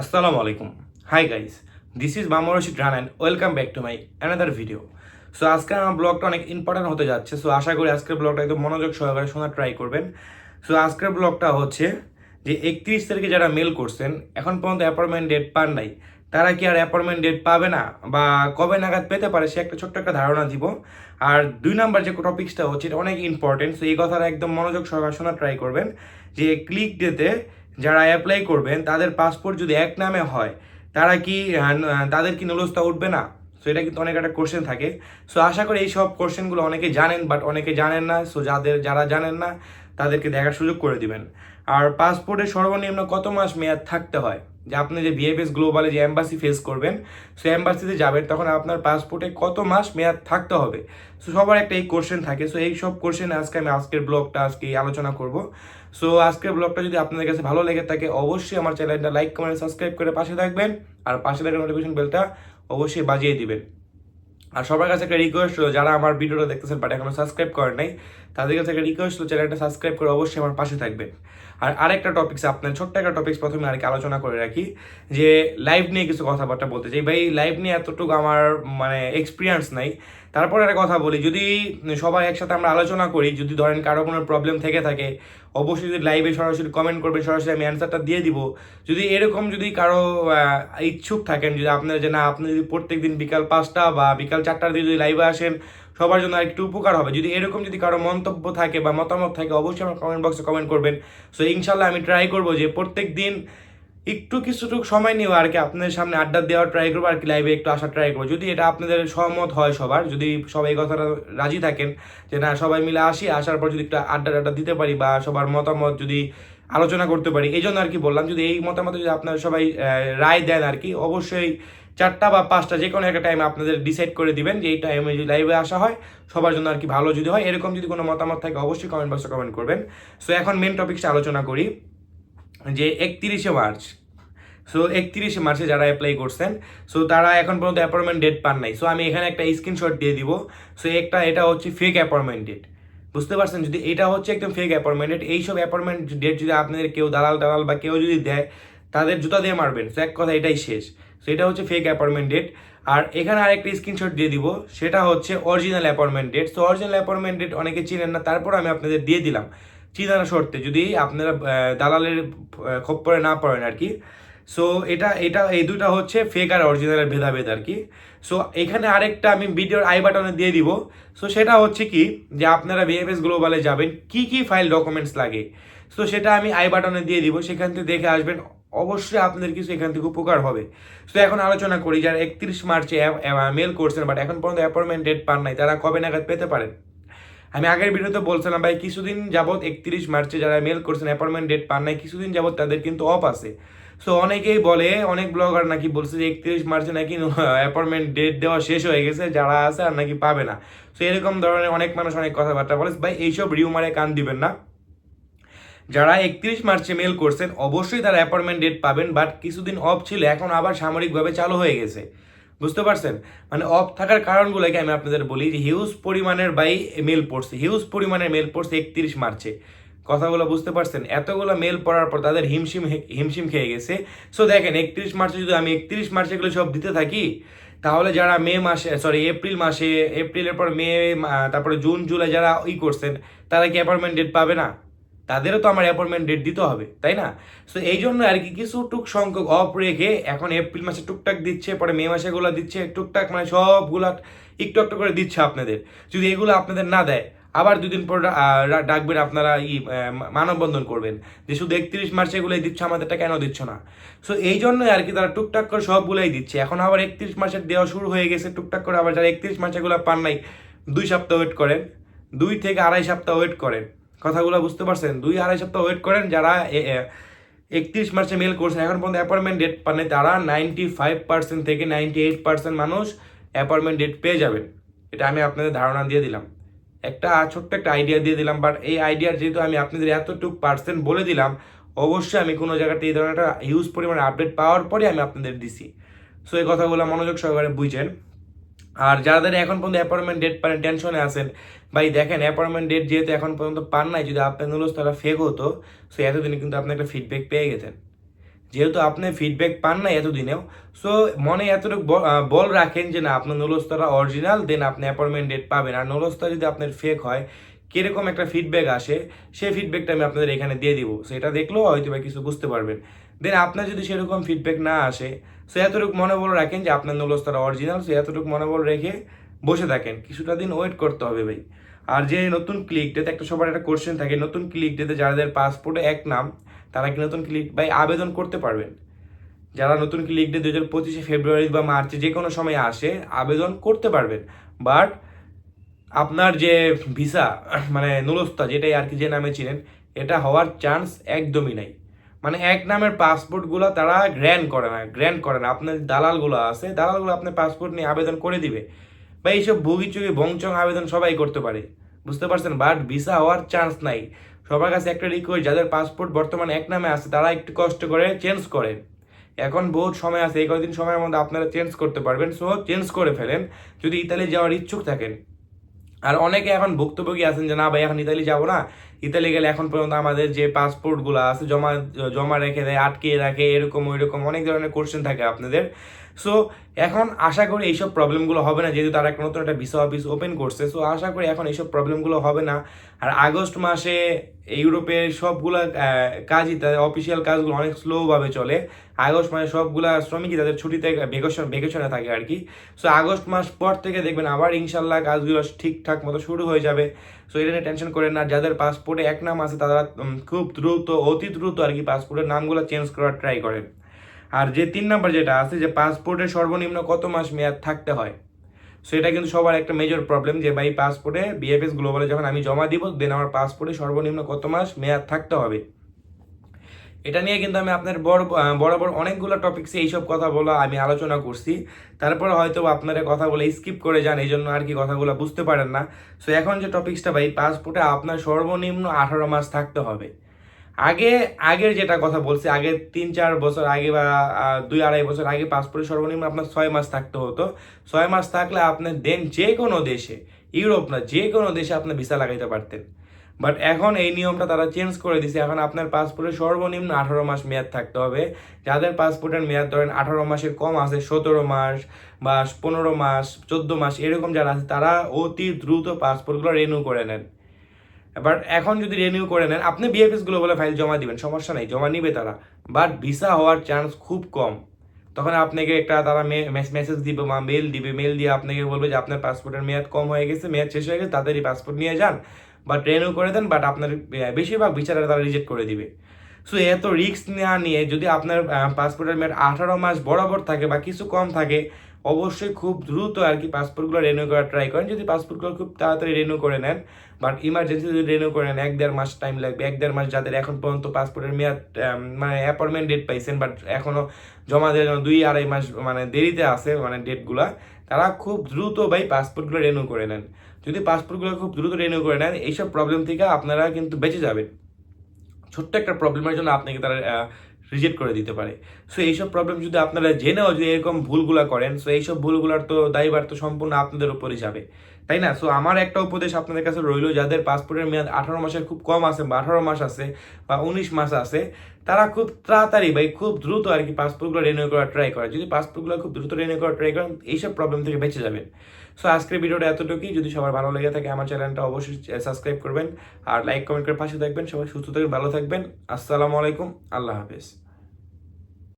আসসালামু আলাইকুম। High guys this is Mamur Rashid run and welcome back to my another video so আজকে আমার ব্লগটা অনেক ইম্পর্টেন্ট হতে যাচ্ছে। সো আশা করি আজকের ব্লগটা একদম মনোযোগ সহকারে শোনার ট্রাই করবেন। সো আজকের ব্লগটা হচ্ছে যে একত্রিশ তারিখে যারা মেল করছেন, এখন পর্যন্ত অ্যাপয়েন্টমেন্ট ডেট পান নাই। তারা কি আর অ্যাপয়েন্টমেন্ট ডেট পাবে না? বা কবে নাগাদ পেতে পারে, সে একটা ছোট্ট একটা ধারণা দিব। আর দুই নাম্বার যে টপিক্সটা হচ্ছে, এটা অনেক ইম্পর্টেন্ট সো এই কথাটা একদম মনোযোগ সহকারে শোনার ট্রাই করবেন যে ক্লিক ডেতে যারা অ্যাপ্লাই করবেন, তাদের পাসপোর্ট যদি এক নামে হয়, তারা কি তাদের কি নুলস্তা উঠবে না? সো এটা কিন্তু অনেক একটা কোশ্চেন থাকে। সো আশা করি এই সব কোশ্চেনগুলো অনেকে জানেন বাট অনেকে জানেন না। সো যাদের, যারা জানেন না, তাদেরকে দেখার সুযোগ করে দিবেন। আর পাসপোর্টের সর্বনিম্ন কত মাস মেয়াদ থাকতে হয়? যে আপনি যে বিএফএস গ্লোবালে যে অ্যাম্বাসি ফেস করবেন সো এম্বাসিতে যাবেন, তখন আপনার পাসপোর্টে কত মাস মেয়াদ থাকতে হবে? সো সবার একটা এই কোশ্চেন থাকে। সো এই সব কোশ্চেন আজকে আমি আজকের ব্লগটা আজকে আলোচনা করব। সো আজকের ব্লগটা যদি আপনাদের কাছে ভালো লেগে থাকে, অবশ্যই আমার চ্যানেলটা লাইক কমেন্ট সাবস্ক্রাইব করে পাশে থাকবেন। আর পাশে থাকা নোটিফিকেশন বেলটা অবশ্যই বাজিয়ে দিবেন। আর সবার কাছে একটা রিকোয়েস্ট হলো যারা আমার ভিডিওটা দেখতেছেন বাট এখনও সাবস্ক্রাইব করেন নাই, তাদের কাছে একটা রিকোয়েস্ট হলো চ্যানেলটা সাবস্ক্রাইব করে অবশ্যই আমার পাশে থাকবে আর আরেকটা টপিক্স আপনার ছোট্ট একটা টপিক্স প্রথমে আর কি আলোচনা করে রাখি, যে লাইভ নিয়ে কিছু কথাবার্তা বলতে চাই। ভাই লাইভ নিয়ে এতটুকু আমার মানে এক্সপিরিয়েন্স নাই তারপরে একটা কথা বলি, যদি সবাই একসাথে আমরা আলোচনা করি, যদি ধরেন কারও কোনো প্রবলেম থেকে থাকে, অবশ্যই যদি লাইভে সরাসরি কমেন্ট করবেন, সরাসরি আমি অ্যান্সারটা দিয়ে দিব। যদি এরকম যদি কারও ইচ্ছুক থাকেন, যদি আপনার যে না, আপনি যদি প্রত্যেক দিন বিকাল পাঁচটা বা বিকাল চারটার দিকে যদি লাইভে আসেন, সবার জন্য একটু উপকার হবে। যদি এরকম যদি কারও মন্তব্য থাকে বা মতামত থাকে, অবশ্যই আমার কমেন্ট বক্সে কমেন্ট করবেন। সো ইনশাল্লাহ আমি ট্রাই করব যে প্রত্যেক দিন একটু কিছুটুকু সময় নিয়ে আর কি, আপনাদের সামনে আড্ডা দেওয়ার ট্রাই করব আর কি লাইভে একটু আসার ট্রাই করব। যদি এটা আপনাদের সহমত হয় সবার, যদি সবাই কথাটা রাজি থাকেন যে না, সবাই মিলে আসি, আসার পর যদি একটু আড্ডা টাড্ডা দিতে পারি বা সবার মতামত যদি আলোচনা করতে পারি, এই জন্য আর কি বললাম, যদি এই মতামত যদি আপনারা সবাই রায় দেন আর কি, অবশ্যই চারটা বা পাঁচটা যে কোনো একটা টাইম আপনাদের ডিসাইড করে দিবেন যে এই টাইমে যদি লাইভে আসা হয়, সবার জন্য আর কি ভালো যদি হয়। এরকম যদি কোনো মতামত থাকে, অবশ্যই কমেন্ট বক্সে কমেন্ট করবেন। সো এখন মেন টপিকসটা আলোচনা করি। যে একত্রিশে মার্চ। সো একত্রিশে মার্চে যারা অ্যাপ্লাই করছেন সো তারা এখন পর্যন্ত অ্যাপয়েন্টমেন্ট ডেট পান নাই। সো আমি এখানে একটা স্ক্রিনশট দিয়ে দিব। সো একটা, এটা হচ্ছে ফেক অ্যাপয়েন্টমেন্ট ডেট বুঝতে পারছেন? যদি এটা হচ্ছে একদম ফেক অ্যাপয়েন্টমেন্ট ডেট এইসব অ্যাপয়েন্টমেন্ট ডেট যদি আপনাদের কেউ দালাল দালাল বা কেউ যদি দেয়, তাদের জুতা দিয়ে মারবেন। সো এক কথা এটাই শেষ। সো এটা হচ্ছে ফেক অ্যাপয়েন্টমেন্ট ডেট আর এখানে আরেকটা স্ক্রিনশট দিয়ে দিব। সেটা হচ্ছে original appointment date so original appointment date অনেকে চিনেন না। তারপর আমি আপনাদের দিয়ে দিলাম। চিনানো শর্তে, যদি আপনারা দালালের খপ্পরে না পড়েন আর কি। সো এটা এটা, এই দুটা হচ্ছে ফেক আর অরিজিনালের ভেদাভেদ আর কি। সো এখানে আরেকটা আমি ভিডিওর আই বাটনে দিয়ে দিব। সো সেটা হচ্ছে কি, যে আপনারা বিএফএস গ্লোবালে যাবেন, কি কি ফাইল ডকুমেন্টস লাগে। সো সেটা আমি আই বাটনে দিয়ে দিব, সেখান থেকে দেখে আসবেন, অবশ্যই আপনাদের কিছু এখান থেকে উপকার হবে। সো এখন আলোচনা করি, যারা একত্রিশ মার্চে মেল করছেন বাট এখন পর্যন্ত অ্যাপয়েন্টমেন্ট ডেট পান নাই, তারা কবে নাগাদ পেতে পারেন? আমি আগের ভিডিওতে বলছিলাম, ভাই, কিছুদিন যাবত একত্রিশ মার্চে যারা মেল করছেন অ্যাপয়েন্টমেন্ট ডেট পান নাই, কিছুদিন যাবত তাদের কিন্তু অফ আছে। সো অনেকেই বলে, অনেক ব্লগার নাকি বলছে যে একত্রিশ মার্চে নাকি অ্যাপয়েন্টমেন্ট ডেট দেওয়া শেষ হয়ে গেছে, যারা আছে আর নাকি পাবে না। সো এরকম ধরনের অনেক মানুষ অনেক কথাবার্তা বলে। ভাই, এইসব রিউমারে কান দিবেন না। যারা একত্রিশ মার্চে মেল করছেন, অবশ্যই তারা অ্যাপয়েন্টমেন্ট ডেট পাবেন বাট কিছুদিন অফ ছিল, এখন আবার সামরিকভাবে চালু হয়ে গেছে। বুঝতে পারছেন? মানে অফ থাকার কারণগুলোকে আমি আপনাদের বলি যে হিউজ পরিমাণের বাই মেল পড়ছে হিউজ পরিমাণের মেল পড়ছে একত্রিশ মার্চে। কথাগুলো বুঝতে পারছেন? এতগুলো মেল পড়ার পর তাদের হিমশিম হিমশিম খেয়ে গেছে। সো দেখেন, একত্রিশ মার্চে যদি আমি একত্রিশ মার্চে এগুলো সব দিতে থাকি, তাহলে যারা মে মাসে সরি এপ্রিল মাসে, এপ্রিলের পর মা- তারপরে জুন, জুলাই যারা ই করছেন, তারা কি অ্যাপয়েন্টমেন্ট ডেট পাবে না? তাদেরও তো আমার অ্যাপয়েন্টমেন্ট ডেট দিতে হবে, তাই না? সো এই জন্য আর কি কিছু টুক সংখ্যক অফ রেখে এখন এপ্রিল মাসে টুকটাক দিচ্ছে, পরে মে মাসে গুলো দিচ্ছে, টুকটাক মানে সবগুলা একটু একটু করে দিচ্ছে আপনাদের। যদি এগুলো আপনাদের না দেয়, আবার দুদিন পর ডাকবেন আপনারা ই মানববন্ধন করবেন। যে শুধু একত্রিশ মার্চে এগুলোই দিচ্ছে, আমাদেরটা কেন দিচ্ছ না? সো এই জন্যই আর কি তারা টুকটাক করে সবগুলোই দিচ্ছে। এখন আবার একত্রিশ মাসের দেওয়া শুরু হয়ে গেছে, টুকটাক করে আবার যারা একত্রিশ মাসে এগুলো পান নাই, দুই সপ্তাহ ওয়েট করেন, দুই থেকে আড়াই সপ্তাহ ওয়েট করেন। কথাগুলো বুঝতে পারছেন? দুই আড়াই সপ্তাহ ওয়েট করেন, যারা একত্রিশ মার্চে মেল করছেন, এখন পর্যন্ত অ্যাপয়েন্টমেন্ট ডেট পান তারা নাইনটি ফাইভ পার্সেন্ট থেকে নাইনটি এইট পার্সেন্ট মানুষ অ্যাপয়েন্টমেন্ট ডেট পেয়ে যাবেন। এটা আমি আপনাদের ধারণা দিয়ে দিলাম। একটা ছোট্ট একটা আইডিয়া দিয়ে দিলাম বাট এই আইডিয়ার যেহেতু আমি আপনাদের এতটুকু পার্সেন্ট বলে দিলাম, অবশ্যই আমি কোনো জায়গাতে এই ধরনের একটা হিউজ পরিমাণে আপডেট পাওয়ার পরে আমি আপনাদের দিছি। সো এই কথাগুলো মনোযোগ সহকারে বুঝছেন আর যাদের এখন পর্যন্ত অ্যাপয়েন্টমেন্ট ডেট পান টেনশনে আছেন, ভাই দেখেন অ্যাপয়েন্টমেন্ট ডেট যেহেতু এখন পর্যন্ত পান নাই, যদি আপনার নুলস তারা ফেক হতো সো এতদিনে কিন্তু আপনি একটা ফিডব্যাক পেয়ে গেছেন। যেহেতু আপনি ফিডব্যাক পান না এতদিনেও সো মনে এতটুকু বল রাখেন যে না, আপনার নুলস্তরা অরিজিনাল দেন আপনি অ্যাপয়েন্টমেন্ট ডেট পাবেন। আর নুলস্তরা যদি আপনার ফেক হয়, কীরকম একটা ফিডব্যাক আসে, সেই ফিডব্যাকটা আমি আপনাদের এখানে দিয়ে দিব। সেটা দেখলেও হয়তো বা কিছু বুঝতে পারবেন। দেন আপনার যদি সেরকম ফিডব্যাক না আসে সো এতটুকু মনোবল রাখেন যে আপনার নুলস্তরা অরিজিনাল সো এতটুকু মনোবল রেখে বসে থাকেন। কিছুটা দিন ওয়েট করতে হবে ভাই। আর যে নতুন ক্লিক ডেতে একটা সবার একটা কোশ্চেন থাকে, নতুন ক্লিক ডেতে যাদের পাসপোর্টে এক নাম, তারা কি নতুন ক্লিক ভাই, আবেদন করতে পারবেন। যারা নতুন ক্লিক ডে দু হাজার পঁচিশে ফেব্রুয়ারি বা মার্চে যে কোনো সময় আসে, আবেদন করতে পারবেন। বাট আপনার যে ভিসা মানে নুলস্তা, যেটাই আর কি যে নামে ছিলেন এটা হওয়ার চান্স একদমই নাই। মানে এক নামের পাসপোর্টগুলো তারা গ্র্যান্ড করে না গ্র্যান্ড করে না। আপনার দালালগুলো আছে, দালালগুলো আপনার পাসপোর্ট নিয়ে আবেদন করে দিবে। বা এইসব ভুগিচুগি বংচং আবেদন সবাই করতে পারে। বুঝতে পারছেন? বাট ভিসা হওয়ার চান্স নাই। সবার কাছে একটা রিকোয়েস্ট যাদের পাসপোর্ট বর্তমানে এক নামে আছে, তারা একটু কষ্ট করে চেঞ্জ করেন এখন বহুত সময় আছে, এই কয়েকদিন সময়ের মধ্যে আপনারা চেঞ্জ করতে পারবেন। সো চেঞ্জ করে ফেলেন। যদি ইতালি যাওয়ার ইচ্ছুক থাকেন। আর অনেকে এখন ভুক্তভোগী আছেন যে, না ভাই, এখন ইতালি যাব না। ইতালি গেলে এখন পর্যন্ত আমাদের যে পাসপোর্টগুলো আছে, জমা জমা রেখে দেয় আটকে রাখে, এরকম, ওইরকম অনেক ধরনের কোশ্চেন থাকে আপনাদের। সো এখন আশা করি এইসব প্রবলেমগুলো হবে না, যেহেতু তারা নতুন একটা ভিসা অফিস ওপেন করছে। সো আশা করি এখন এইসব প্রবলেমগুলো হবে না। আর আগস্ট মাসে ইউরোপের সবগুলা কাজই তাদের অফিসিয়াল কাজগুলো অনেক স্লোভাবে চলে। আগস্ট মাসে সবগুলা শ্রমিকই তাদের ছুটিতে ভেকেশন ভেকেশনে থাকে আর কি সো আগস্ট মাস পর থেকে দেখবেন আবার ইনশাল্লাহ কাজগুলো ঠিকঠাক মতো শুরু হয়ে যাবে। সো এটা নিয়ে টেনশন করেন না, যাদের পাসপোর্টে এক নাম আছে, তারা খুব দ্রুত, অতি দ্রুত আর কি পাসপোর্টের নামগুলো চেঞ্জ করার ট্রাই করেন আর যে তিন নাম্বার যেটা আছে, যে পাসপোর্টে সর্বনিম্ন কত মাস মেয়াদ থাকতে হয়? সো এটা কিন্তু সবার একটা মেজর প্রবলেম যে ভাই পাসপোর্টে বিএফএস গ্লোবালে যখন আমি জমা দিব দেন আমার পাসপোর্টে সর্বনিম্ন কত মাস মেয়াদ থাকতে হবে? এটা নিয়ে কিন্তু আমি আপনার বড় বরাবর অনেকগুলো টপিক্সে এইসব কথা বলা আমি আলোচনা করছি। তারপরে হয়তো আপনারা কথা বলে স্কিপ করে যান এই জন্য আর কি কথাগুলো বুঝতে পারেন না। সো এখন যে টপিক্সটা ভাই পাসপোর্টে আপনার সর্বনিম্ন আঠারো মাস থাকতে হবে। আগে, আগের যেটা কথা বলছি, আগে তিন, চার বছর আগে বা দুই আড়াই বছর আগে পাসপোর্টে সর্বনিম্ন আপনার ছয় মাস থাকতে হতো। ছয় মাস থাকলে আপনি দেন যে কোনো দেশে, ইউরোপ না, যে কোনো দেশে আপনি ভিসা লাগাইতে পারতেন। বাট এখন এই নিয়মটা তারা চেঞ্জ করে দিছে। এখন আপনার পাসপোর্টে সর্বনিম্ন আঠারো মাস মেয়াদ থাকতে হবে। যাদের পাসপোর্টের মেয়াদ ধরেন আঠারো মাসের কম আছে, সতেরো মাস বা পনেরো মাস, চোদ্দ মাস, এরকম যারা আছে, তারা অতি দ্রুত পাসপোর্টগুলো রেনিউ করে নেন। এবার এখন যদি রেনিউ করে নেন, আপনি বিএফএস গ্লোবালে ফাইল জমা দিবেন, সমস্যা নেই, জমা নিবে তারা। বাট ভিসা হওয়ার চান্স খুব কম। তখন আপনাকে একটা তারা মেসেজ দিবে বা মেল দিবে। মেল দিয়ে আপনাকে বলবে যে আপনার পাসপোর্টের মেয়াদ কম হয়ে গেছে, মেয়াদ শেষ হয়ে গেছে, তাড়াতাড়ি পাসপোর্ট নিয়ে যান। বাট রিনিউ করে দেন বাট আপনার বেশিরভাগ বিচারে তারা রিজেক্ট করে দিবে। সো এত রিস্ক নেওয়া নিয়ে যদি আপনার পাসপোর্টের মেয়াদ আঠারো মাস বরাবর থাকে বা কিছু কম থাকে, অবশ্যই খুব দ্রুত আর কি পাসপোর্টগুলো রিনিউ করার ট্রাই করেন। যদি পাসপোর্টগুলো খুব তাড়াতাড়ি রিনিউ করে নেন বাট ইমার্জেন্সি যদি রিনিউ করে নেন, এক দেড় মাস টাইম লাগবে। এক দেড় মাস যাদের এখন পর্যন্ত পাসপোর্টের মেয়াদ মানে অ্যাপয়েন্টমেন্ট ডেট পাইছেন বাট এখনও জমা দেওয়ার জন্য দুই আড়াই মাস মানে দেরিতে আছে মানে ডেটগুলা তারা খুব দ্রুত ভাই পাসপোর্টগুলো রিনিউ করে নেন। যদি পাসপোর্টগুলো খুব দ্রুত রিনিউ করে নেন, এইসব প্রবলেম থেকে আপনারা কিন্তু বেঁচে যাবেন। ছোট্ট একটা প্রবলেমের জন্য আপনাকে তারা রিজেক্ট করে দিতে পারে। সো এইসব প্রবলেম যদি আপনারা জেনেও যদি এরকম ভুলগুলো করেন সো এইসব ভুলগুলোর তো দায়ভার তো সম্পূর্ণ আপনাদের উপরই যাবে। তাই না? সো আমার একটা উপদেশ আপনাদের কাছে রইল, যাদের পাসপোর্টের মেয়াদ আঠারো মাসের খুব কম আছে বা আঠারো মাস আছে বা উনিশ মাস আছে, তারা খুব তাড়াতাড়ি ভাই খুব দ্রুত আর কি পাসপোর্টগুলো রিনিউ করার ট্রাই করে যদি পাসপোর্টগুলো খুব দ্রুত রিনিউ করার ট্রাই করেন, এইসব প্রবলেম থেকে বেঁচে যাবেন। সো আজকের ভিডিওটা এতটুকুই। যদি সবার ভালো লেগে থাকে, আমার চ্যানেলটা অবশ্যই সাবস্ক্রাইব করবেন আর লাইক, কমেন্ট করে পাশে থাকবেন। সবাই সুস্থ থাকবেন, ভালো থাকবেন। আসসালামু আলাইকুম। আল্লাহ হাফেজ।